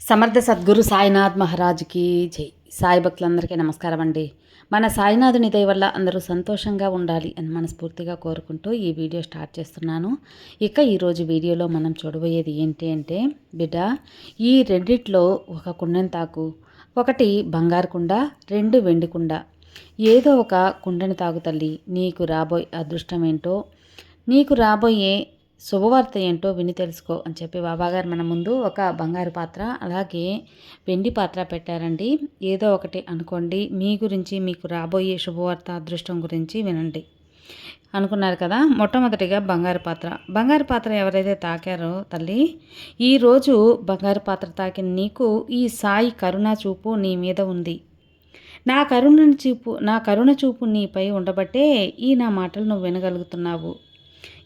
సమర్థ సద్గురు సాయినాథ్ మహారాజ్కి జై. సాయి భక్తులందరికీ నమస్కారం అండి. మన సాయినాథుని దయ వల్ల అందరూ సంతోషంగా ఉండాలి అని మనస్ఫూర్తిగా కోరుకుంటూ ఈ వీడియో స్టార్ట్ చేస్తున్నాను. ఇక ఈరోజు వీడియోలో మనం చూడబోయేది ఏంటి అంటే బిడ్డ ఈ రెండిట్లో ఒక కుండెని ఒకటి బంగారు కుండ రెండు వెండి కుండ ఏదో ఒక కుండని తాగు తల్లి నీకు రాబోయే అదృష్టం ఏంటో నీకు రాబోయే శుభవార్త ఏంటో విని తెలుసుకో అని చెప్పి బాబాగారు మన ముందు ఒక బంగారు పాత్ర అలాగే వెండి పాత్ర పెట్టారండి. ఏదో ఒకటి అనుకోండి మీ గురించి మీకు రాబోయే శుభవార్త అదృష్టం గురించి వినండి. అనుకున్నారు కదా మొట్టమొదటిగా బంగారు పాత్ర. బంగారు పాత్ర ఎవరైతే తాకారో తల్లి ఈరోజు బంగారు పాత్ర తాకిన నీకు ఈ సాయి కరుణ చూపు నీ మీద ఉంది. నా కరుణ చూపు నా కరుణ చూపు నీపై ఉండబట్టే ఈ నా మాటలు నువ్వు వినగలుగుతున్నావు.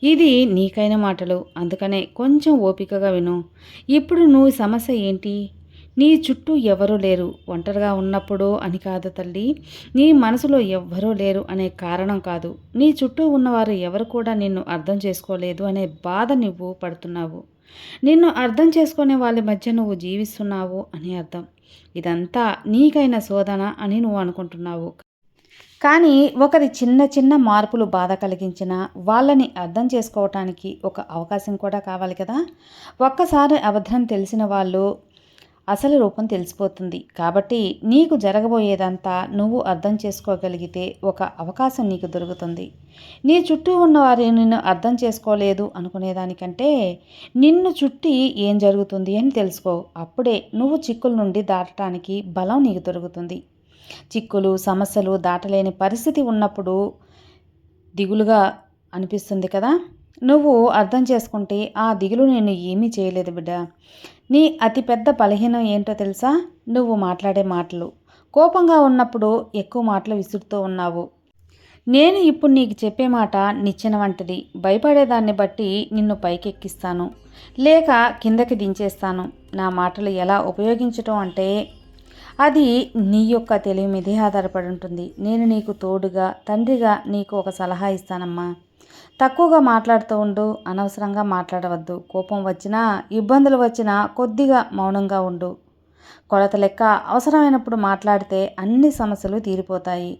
ఇది నీకైన మాటలు. అందుకనే కొంచెం ఓపికగా విను. ఇప్పుడు నువ్వు సమస్య ఏంటి? నీ చుట్టూ ఎవరూ లేరు. ఒంటరిగా ఉన్నప్పుడు అని కాదు తల్లి. నీ మనసులో ఎవ్వరూ లేరు అనే కారణం కాదు. నీ చుట్టూ ఉన్నవారు ఎవరు కూడా నిన్ను అర్థం చేసుకోలేదు అనే బాధ నువ్వు పడుతున్నావు. నిన్ను అర్థం చేసుకునే వాళ్ళ మధ్య నువ్వు జీవిస్తున్నావు అని అర్థం. ఇదంతా నీకైన శోధన అని నువ్వు అనుకుంటున్నావు. కానీ ఒకరి చిన్న చిన్న మార్పులు బాధ కలిగించిన వాళ్ళని అర్థం చేసుకోవటానికి ఒక అవకాశం కూడా కావాలి కదా. ఒక్కసారి అబద్ధం తెలిసిన వాళ్ళు అసలు రూపం తెలిసిపోతుంది. కాబట్టి నీకు జరగబోయేదంతా నువ్వు అర్థం చేసుకోగలిగితే ఒక అవకాశం నీకు దొరుకుతుంది. నీ చుట్టూ ఉన్నవారు నిన్ను అర్థం చేసుకోలేదు అనుకునేదానికంటే నిన్ను చుట్టి ఏం జరుగుతుంది అని తెలుసుకో. అప్పుడే నువ్వు చిక్కుల నుండి దాటడానికి బలం నీకు దొరుకుతుంది. చిక్కులు సమస్యలు దాటలేని పరిస్థితి ఉన్నప్పుడు దిగులుగా అనిపిస్తుంది కదా? నువ్వు అర్థం చేసుకుంటే ఆ దిగులు నేను ఏమీ చేయలేదు బిడ్డ. నీ అతిపెద్ద బలహీనం ఏంటో తెలుసా? నువ్వు మాట్లాడే మాటలు. కోపంగా ఉన్నప్పుడు ఎక్కువ మాటలు విసురుతూ ఉన్నావు. నేను ఇప్పుడు నీకు చెప్పే మాట నిచ్చెన వంటిది. భయపడేదాన్ని బట్టి నిన్ను పైకెక్కిస్తాను. లేక కిందకి దించేస్తాను. నా మాటలు ఎలా ఉపయోగించటం అంటే అది నీ యొక్క తెలివి మీదే ఆధారపడి ఉంటుంది. నేను నీకు తోడుగా తండ్రిగా నీకు ఒక సలహా ఇస్తానమ్మా. తక్కువగా మాట్లాడుతూ ఉండు అనవసరంగా మాట్లాడవద్దు. కోపం వచ్చినా ఇబ్బందులు వచ్చినా కొద్దిగా మౌనంగా ఉండు. కొలత లెక్క అవసరమైనప్పుడు మాట్లాడితే అన్ని సమస్యలు తీరిపోతాయి.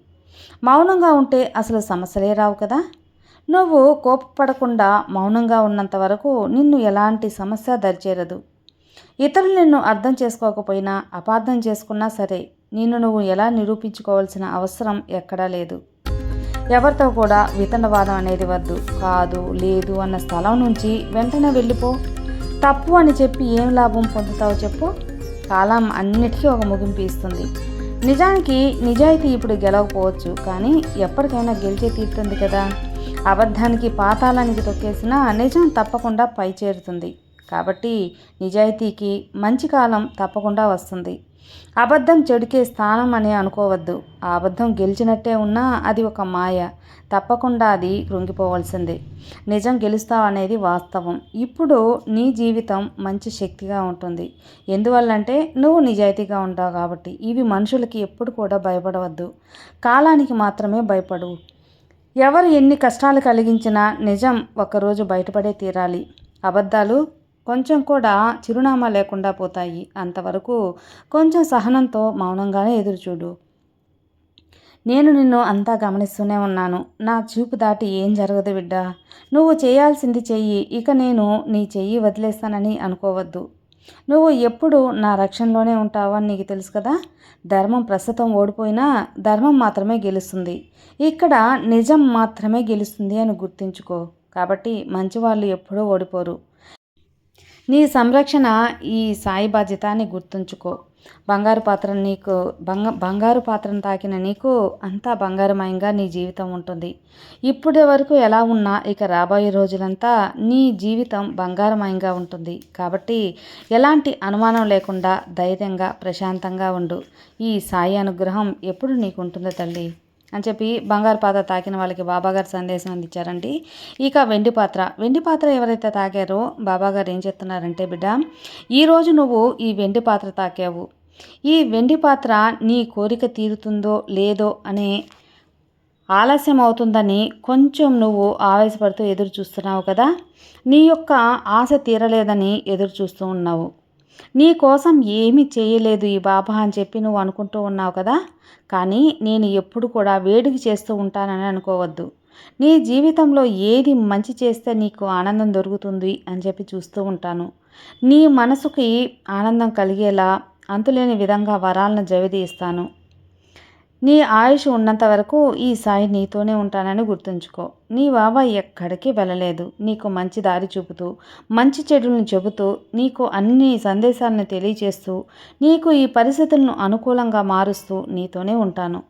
మౌనంగా ఉంటే అసలు సమస్యలే రావు కదా. నువ్వు కోపపడకుండా మౌనంగా ఉన్నంత వరకు నిన్ను ఎలాంటి సమస్య దరిచేరదు. ఇతరులు నిన్ను అర్థం చేసుకోకపోయినా అపార్థం చేసుకున్నా సరే నిన్ను నువ్వు ఎలా నిరూపించుకోవాల్సిన అవసరం ఎక్కడా లేదు. ఎవరితో కూడా వితండవాదం అనేది వద్దు. కాదు లేదు అన్న స్థలం నుంచి వెంటనే వెళ్ళిపో. తప్పు అని చెప్పి ఏం లాభం పొందుతావో చెప్పు. కాలం అన్నిటికీ ఒక ముగింపు ఇస్తుంది. నిజానికి నిజాయితీ ఇప్పుడు గెలవకపోవచ్చు కానీ ఎప్పటికైనా గెలిచే తీరుతుంది కదా. అబద్ధానికి పాతాళానికి తొక్కేసినా నిజం తప్పకుండా పై చేరుతుంది కాబట్టి నిజాయితీకి మంచి కాలం తప్పకుండా వస్తుంది. అబద్ధం చెడుకే స్థానం అని అనుకోవద్దు. ఆ అబద్ధం గెలిచినట్టే ఉన్నా అది ఒక మాయ. తప్పకుండా అది కృంగిపోవాల్సిందే. నిజం గెలుస్తావనేది వాస్తవం. ఇప్పుడు నీ జీవితం మంచి శక్తిగా ఉంటుంది. ఎందువల్లంటే నువ్వు నిజాయితీగా ఉంటావు కాబట్టి. ఇవి మనుషులకి ఎప్పుడు కూడా భయపడవద్దు. కాలానికి మాత్రమే భయపడు ఎవరు ఎన్ని కష్టాలు కలిగించినా నిజం ఒకరోజు బయటపడే తీరాలి. అబద్ధాలు కొంచెం కూడా చిరునామా లేకుండా పోతాయి. అంతవరకు కొంచెం సహనంతో మౌనంగానే ఎదురుచూడు. నేను నిన్ను అంతా గమనిస్తూనే ఉన్నాను. నా చూపు దాటి ఏం జరగదు బిడ్డ. నువ్వు చేయాల్సింది చెయ్యి. ఇక నేను నీ చెయ్యి వదిలేస్తానని అనుకోవద్దు. నువ్వు ఎప్పుడు నా రక్షణలోనే ఉంటావని నీకు తెలుసు కదా? ధర్మం ప్రస్తుతం ఓడిపోయినా ధర్మం మాత్రమే గెలుస్తుంది. ఇక్కడ నిజం మాత్రమే గెలుస్తుంది అని గుర్తుంచుకో. కాబట్టి మంచివాళ్ళు ఎప్పుడూ ఓడిపోరు. నీ సంరక్షణ ఈ సాయి బాధ్యత అని గుర్తుంచుకో. బంగారు పాత్ర నీకు బంగ బంగారు పాత్రను తాకిన నీకు అంతా బంగారమయంగా నీ జీవితం ఉంటుంది. ఇప్పటి వరకు ఎలా ఉన్నా ఇక రాబోయే రోజులంతా నీ జీవితం బంగారమయంగా ఉంటుంది. కాబట్టి ఎలాంటి అనుమానం లేకుండా ధైర్యంగా ప్రశాంతంగా ఉండు. ఈ సాయి అనుగ్రహం ఎప్పుడు నీకుంటుందో తల్లి. అని చెప్పి బంగారు పాత్ర తాకిన వాళ్ళకి బాబాగారు సందేశం అందించారండి. ఇక వెండి పాత్ర. వెండి పాత్ర ఎవరైతే తాకారో బాబాగారు ఏం చెప్తున్నారంటే బిడ్డ ఈరోజు నువ్వు ఈ వెండి పాత్ర తాకావు. ఈ వెండి పాత్ర నీ కోరిక తీరుతుందో లేదో అనే ఆలస్యం అవుతుందని కొంచెం నువ్వు ఆవేశపడుతూ ఎదురు చూస్తున్నావు కదా. నీ యొక్క ఆశ తీరలేదని ఎదురు చూస్తూ ఉన్నావు. నీ కోసం ఏమీ చేయలేదు ఈ బాబా అని చెప్పి నువ్వు అనుకుంటూ ఉన్నావు కదా? కానీ నేను ఎప్పుడు కూడా వేడుక చేస్తూ ఉంటానని అనుకోవద్దు. నీ జీవితంలో ఏది మంచి చేస్తే నీకు ఆనందం దొరుకుతుంది అని చెప్పి చూస్తూ ఉంటాను. నీ మనసుకి ఆనందం కలిగేలా అంతులేని విధంగా వరాలను జవిదీస్తాను నీ ఆయుష్ ఉన్నంత వరకు ఈ సాయి నీతోనే ఉంటానని గుర్తుంచుకో. నీ బాబా ఎక్కడికి వెళ్ళలేదు. నీకు మంచి దారి చూపుతూ మంచి చెడులను చెబుతూ నీకు అన్ని సందేశాలను తెలియచేస్తూ నీకు ఈ పరిస్థితులను అనుకూలంగా మారుస్తూ నీతోనే ఉంటాను.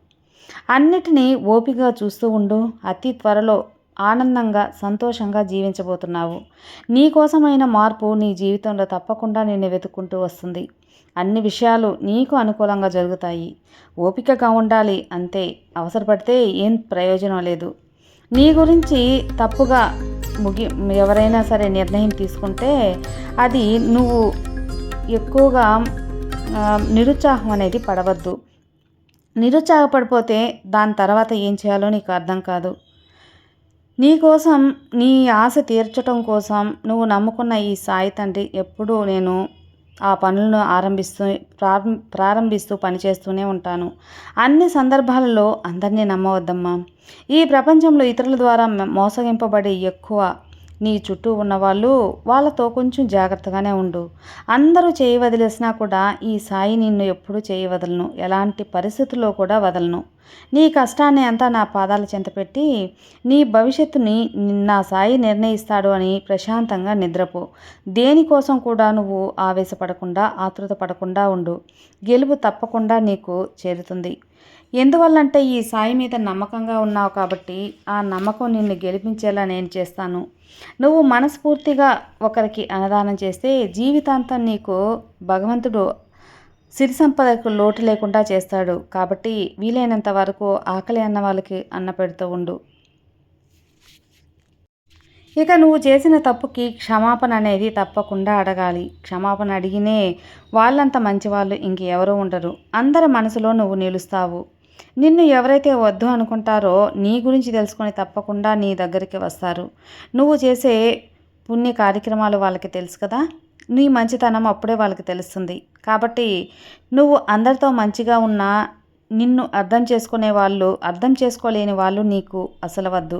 అన్నిటినీ ఓపిగా చూస్తూ ఉండు. అతి త్వరలో ఆనందంగా సంతోషంగా జీవించబోతున్నావు. నీకోసమైన మార్పు నీ జీవితంలో తప్పకుండా నిన్ను వెతుక్కుంటూ వస్తుంది. అన్ని విషయాలు నీకు అనుకూలంగా జరుగుతాయి. ఓపికగా ఉండాలి అంతే. అవసరపడితే ఏం ప్రయోజనం లేదు. నీ గురించి తప్పుగా ముగి ఎవరైనా సరే నిర్ణయం తీసుకుంటే అది నువ్వు ఎక్కువగా నిరుత్సాహం అనేది పడవద్దు. నిరుత్సాహపడిపోతే దాని తర్వాత ఏం చేయాలో నీకు అర్థం కాదు. నీకోసం నీ ఆశ తీర్చటం కోసం నువ్వు నమ్ముకున్న ఈ సాయి తండ్రి ఎప్పుడూ నేను ఆ పనులను ఆరంభిస్తూ ప్రారంభిస్తూ పనిచేస్తూనే ఉంటాను. అన్ని సందర్భాలలో అందరినీ నమ్మవద్దమ్మా. ఈ ప్రపంచంలో ఇతరుల ద్వారా మోసగింపబడే ఎక్కువ నీ చుట్టూ ఉన్నవాళ్ళు వాళ్ళతో కొంచెం జాగ్రత్తగానే ఉండు. అందరూ చేయి వదిలేసినా కూడా ఈ సాయి నిన్ను ఎప్పుడూ చేయి వదలను. ఎలాంటి పరిస్థితుల్లో కూడా వదలను. నీ కష్టాన్ని అంతా నా పాదాల చెంత పెట్టి నీ భవిష్యత్తుని నా సాయి నిర్ణయిస్తాడు అని ప్రశాంతంగా నిద్రపో. దేనికోసం కూడా నువ్వు ఆవేశపడకుండా ఆతృత పడకుండా ఉండు. గెలుపు తప్పకుండా నీకు చేరుతుంది. ఎందువల్లంటే ఈ సాయి మీద నమ్మకంగా ఉన్నావు కాబట్టి ఆ నమ్మకం నిన్ను గెలిపించేలా నేను చేస్తాను. నువ్వు మనస్ఫూర్తిగా ఒకరికి అన్నదానం చేస్తే జీవితాంతం నీకు భగవంతుడు సిరి సంపదకు లోటు లేకుండా చేస్తాడు. కాబట్టి వీలైనంత వరకు ఆకలి అన్న వాళ్ళకి అన్న పెడుతూ ఉండు. ఇక నువ్వు చేసిన తప్పుకి క్షమాపణ అనేది తప్పకుండా అడగాలి. క్షమాపణ అడిగినే వాళ్ళంత మంచివాళ్ళు ఇంకెవరూ ఉండరు. అందరి మనసులో నువ్వు నిలుస్తావు. నిన్ను ఎవరైతే వద్దు అనుకుంటారో నీ గురించి తెలుసుకొని తప్పకుండా నీ దగ్గరికి వస్తారు. నువ్వు చేసే పుణ్య కార్యక్రమాలు వాళ్ళకి తెలుసు కదా? నీ మంచితనం అప్పుడే వాళ్ళకి తెలుస్తుంది. కాబట్టి నువ్వు అందరితో మంచిగా ఉన్నా నిన్ను అర్థం చేసుకునే వాళ్ళు అర్థం చేసుకోలేని వాళ్ళు నీకు అసలు వద్దు.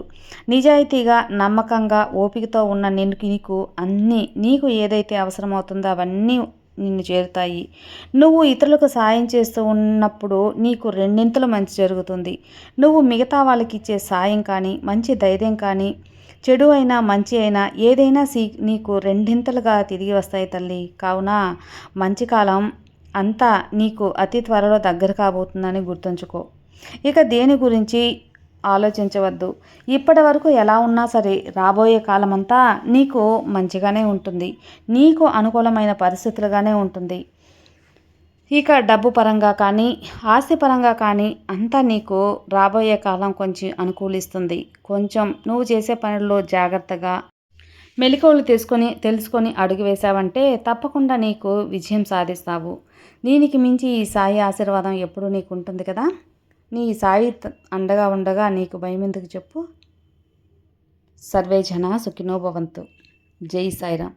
నిజాయితీగా నమ్మకంగా ఓపికతో ఉన్న నిన్ను నీకు అన్నీ నీకు ఏదైతే అవసరమవుతుందో అవన్నీ నిన్ను చేరుతాయి. నువ్వు ఇతరులకు సాయం చేస్తూ ఉన్నప్పుడు నీకు రెండింతలు మంచి జరుగుతుంది. నువ్వు మిగతా వాళ్ళకి ఇచ్చే సాయం కానీ మంచి ధైర్యం కానీ చెడు అయినా మంచి అయినా ఏదైనా సీ నీకు రెండింతలుగా తిరిగి వస్తాయి తల్లి. కావున మంచి కాలం అంతా నీకు అతి త్వరలో దగ్గర కాబోతుందని గుర్తుంచుకో. ఇక దేని గురించి ఆలోచించవద్దు. ఇప్పటి వరకు ఎలా ఉన్నా సరే రాబోయే కాలమంతా నీకు మంచిగానే ఉంటుంది. నీకు అనుకూలమైన పరిస్థితులుగానే ఉంటుంది. ఇక డబ్బు పరంగా కానీ ఆస్తి పరంగా కానీ అంతా నీకు రాబోయే కాలం కొంచెం అనుకూలిస్తుంది. కొంచెం నువ్వు చేసే పనుల్లో జాగ్రత్తగా మెలకువలు తీసుకొని తెలుసుకొని అడుగు వేశావంటే తప్పకుండా నీకు విజయం సాధిస్తావు. దీనికి మించి ఈ సాయి ఆశీర్వాదం ఎప్పుడూ నీకు ఉంటుంది కదా? నీ సాయి అండగా ఉండగా నీకు భయం ఎందుకు చెప్పు? సర్వే జన సుఖినో భవంతు. జై సాయిరామ్.